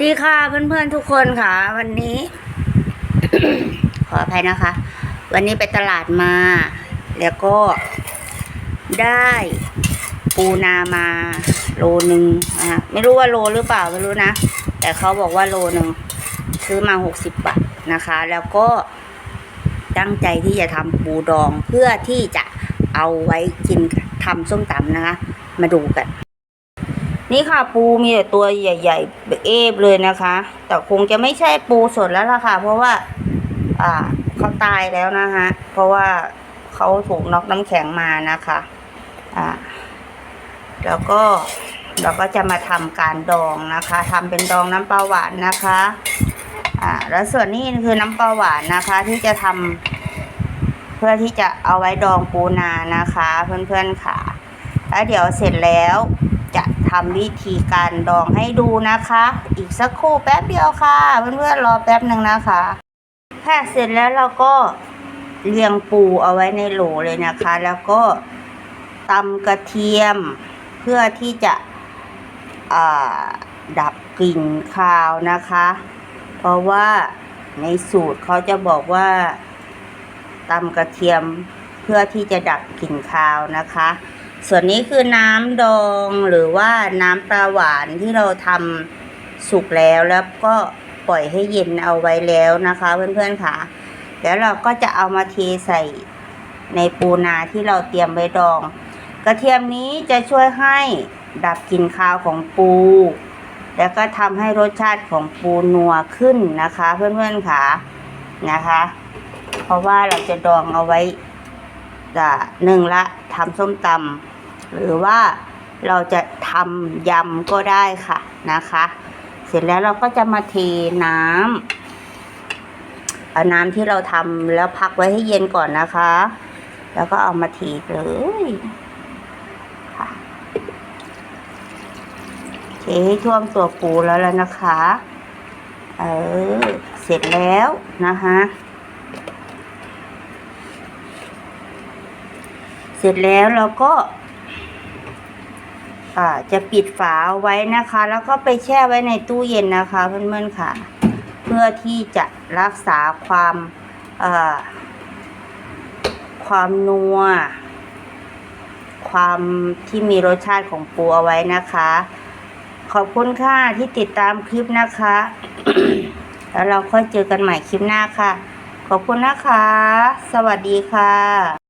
ดีค่ะเพื่อนๆทุกคนค่ะ วันนี้ ขออภัยนะคะ วันนี้ไปตลาดมา แล้วก็ได้ปูนามาโลนึงนะคะไม่รู้ว่าโลหรือเปล่าไม่รู้นะ แต่เขาบอกว่าโลหนึ่งซื้อมาหกสิบบาทนะคะ แล้วก็ตั้งใจที่จะทำปูดองเพื่อที่จะเอาไว้กินทำส้มตำนะคะ มาดูกัน นี่ค่ะปูมีแต่ตัวใหญ่ ๆ เอฟเลยนะคะ แต่คงจะไม่ใช่ปูสดแล้วล่ะค่ะ เพราะว่า อ่าเขาตายแล้วนะคะ เพราะว่าเขาถูกน็อกน้ำแข็งมานะคะ อ่า แล้วก็เราก็จะมาทำการดองนะคะทำเป็นดองน้ำปลาหวานนะคะ อ่า แล้วส่วนนี้คือน้ำปลาหวานนะคะ ที่จะทำเพื่อที่จะเอาไว้ดองปูนานะคะ เพื่อนๆค่ะ แล้วเดี๋ยวเสร็จแล้ว ทำวิธีการดองให้ดูนะคะ อีกสักครู่แป๊บเดียวค่ะเพื่อนๆรอแป๊บหนึ่งนะคะ ค่ะเสร็จแล้วเราก็เรียงปูเอาไว้ในโหลเลยนะคะ แล้วก็ตำกระเทียมเพื่อที่จะดับกลิ่นคาวนะคะ เพราะว่าในสูตรเขาจะบอกว่าตำกระเทียมเพื่อที่จะดับกลิ่นคาวนะคะ ส่วนนี้คือน้ำดองหรือว่าน้ำปลาหวานที่เราทำสุกแล้วแล้วก็ปล่อยให้เย็นเอาไว้แล้วนะคะ เพื่อนๆค่ะ แล้วเราก็จะเอามาเทใส่ในปูนาที่เราเตรียมไว้ดอง กระเทียมนี้จะช่วยให้ดับกลิ่นคาวของปู แล้วก็ทำให้รสชาติของปูนัวขึ้นนะคะ เพื่อนๆค่ะนะคะ เพราะว่าเราจะดองเอาไว้จะหนึ่งละทำส้มตำ หรือว่าเราจะทำยำก็ได้ค่ะนะคะ เสร็จแล้วเราก็จะมาเทน้ำเอาน้ำที่เราทำแล้วพักไว้ให้เย็นก่อนนะคะ แล้วก็เอามาเทเลยค่ะเทให้ท่วมตัวปูแล้วแล้วนะคะ เออ เสร็จแล้วนะคะเสร็จแล้วเราก็ อ่าจะปิดฝาไว้นะคะ แล้วก็ไปแช่ไว้ในตู้เย็นนะคะ เพื่อนๆค่ะ เพื่อที่จะรักษาความความนัว ความที่มีรสชาติของปูเอาไว้นะคะ ขอบคุณค่ะที่ติดตามคลิปนะคะ แล้วเราค่อยเจอกันใหม่คลิปหน้าค่ะ ขอบคุณนะคะ สวัสดีค่ะ